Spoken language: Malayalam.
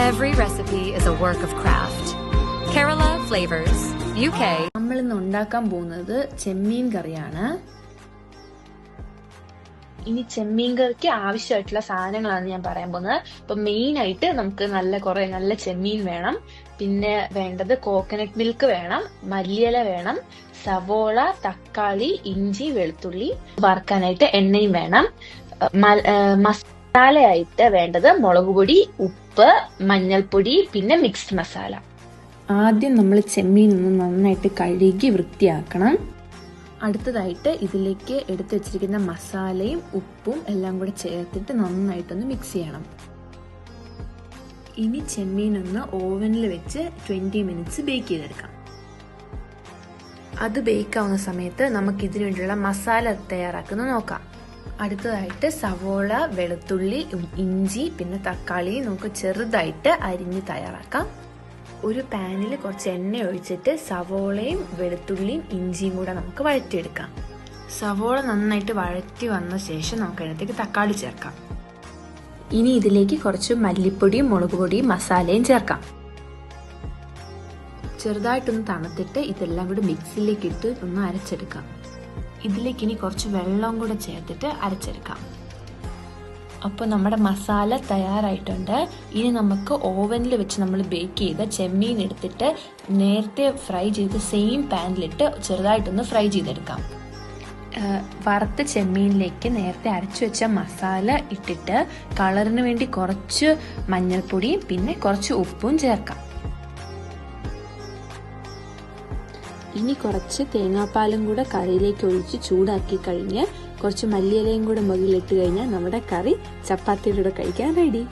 Every recipe is a work of craft. Kerala Flavors, UK. നമ്മൾ ഇന്ന് ഉണ്ടാക്കാൻ പോകുന്നത് ചെമ്മീൻ കറിയാണ് ഇനി ചെമ്മീൻ കറിക്ക് ആവശ്യമായിട്ടുള്ള സാധനങ്ങളാണ് ഞാൻ പറയാൻ പോകുന്നത് അപ്പൊ മെയിൻ ആയിട്ട് നമുക്ക് നല്ല കുറെ നല്ല ചെമ്മീൻ വേണം പിന്നെ വേണ്ടത് കോക്കനട്ട് മിൽക്ക് വേണം മല്ലിയില വേണം സവോള തക്കാളി ഇഞ്ചി വെളുത്തുള്ളി വറുക്കാനായിട്ട് എണ്ണയും വേണം മ- ഏഹ് മസാലയായിട്ട് വേണ്ടത് മുളക് പൊടി ഉപ്പ് മഞ്ഞൾപ്പൊടി പിന്നെ മിക്സ്ഡ് മസാല ആദ്യം നമ്മൾ ചെമ്മീൻ ഒന്ന് നന്നായിട്ട് കഴുകി വൃത്തിയാക്കണം. അടുത്തതായിട്ട് ഇതിലേക്ക് എടുത്തു വെച്ചിരിക്കുന്ന മസാലയും ഉപ്പും എല്ലാം കൂടെ ചേർത്തിട്ട് നന്നായിട്ടൊന്ന് മിക്സ് ചെയ്യണം. ഇനി ചെമ്മീൻ ഒന്ന് ഓവനിൽ വെച്ച് ട്വന്റി മിനിറ്റ്സ് ബേക്ക് ചെയ്തെടുക്കാം. അത് ബേക്ക് ആവുന്ന സമയത്ത് നമുക്ക് ഇതിനു വേണ്ടിയുള്ള മസാല തയ്യാറാക്കുന്നത് നോക്കാം. അടുത്തതായിട്ട് സവോള വെളുത്തുള്ളി ഇഞ്ചി പിന്നെ തക്കാളി നമുക്ക് ചെറുതായിട്ട് അരിഞ്ഞ് തയ്യാറാക്കാം. ഒരു പാനിൽ കുറച്ച് എണ്ണ ഒഴിച്ചിട്ട് സവോളയും വെളുത്തുള്ളിയും ഇഞ്ചിയും കൂടെ നമുക്ക് വഴറ്റിയെടുക്കാം. സവോള നന്നായിട്ട് വഴറ്റി വന്ന ശേഷം നമുക്ക് അതിനകത്തേക്ക് തക്കാളി ചേർക്കാം. ഇനി ഇതിലേക്ക് കുറച്ച് മല്ലിപ്പൊടിയും മുളക് പൊടിയും മസാലയും ചേർക്കാം. ചെറുതായിട്ടൊന്ന് തണുത്തിട്ട് ഇതെല്ലാം കൂടി മിക്സിയിലേക്ക് ഇട്ട് ഒന്ന് അരച്ചെടുക്കാം. ഇതിലേക്ക് ഇനി കുറച്ച് വെള്ളം കൂടെ ചേർത്തിട്ട് അരച്ചെടുക്കാം. അപ്പോൾ നമ്മുടെ മസാല തയ്യാറായിട്ടുണ്ട്. ഇനി നമുക്ക് ഓവനിൽ വെച്ച് നമ്മൾ ബേക്ക് ചെയ്ത ചെമ്മീൻ എടുത്തിട്ട് നേരത്തെ ഫ്രൈ ചെയ്ത് സെയിം പാനിലിട്ട് ചെറുതായിട്ടൊന്ന് ഫ്രൈ ചെയ്തെടുക്കാം. വറുത്ത ചെമ്മീനിലേക്ക് നേരത്തെ അരച്ചു വെച്ച മസാല ഇട്ടിട്ട് കളറിന് വേണ്ടി കുറച്ച് മഞ്ഞൾപ്പൊടിയും പിന്നെ കുറച്ച് ഉപ്പും ചേർക്കാം. ഇനി കുറച്ച് തേങ്ങാപ്പാലും കൂടെ കറിയിലേക്ക് ഒഴിച്ച് ചൂടാക്കി കഴിഞ്ഞ് കുറച്ച് മല്ലിയിലയും കൂടെ മുകളിലിട്ട് കഴിഞ്ഞാൽ നമ്മുടെ കറി ചപ്പാത്തിയുടെ കൂടെ കഴിക്കാൻ റെഡി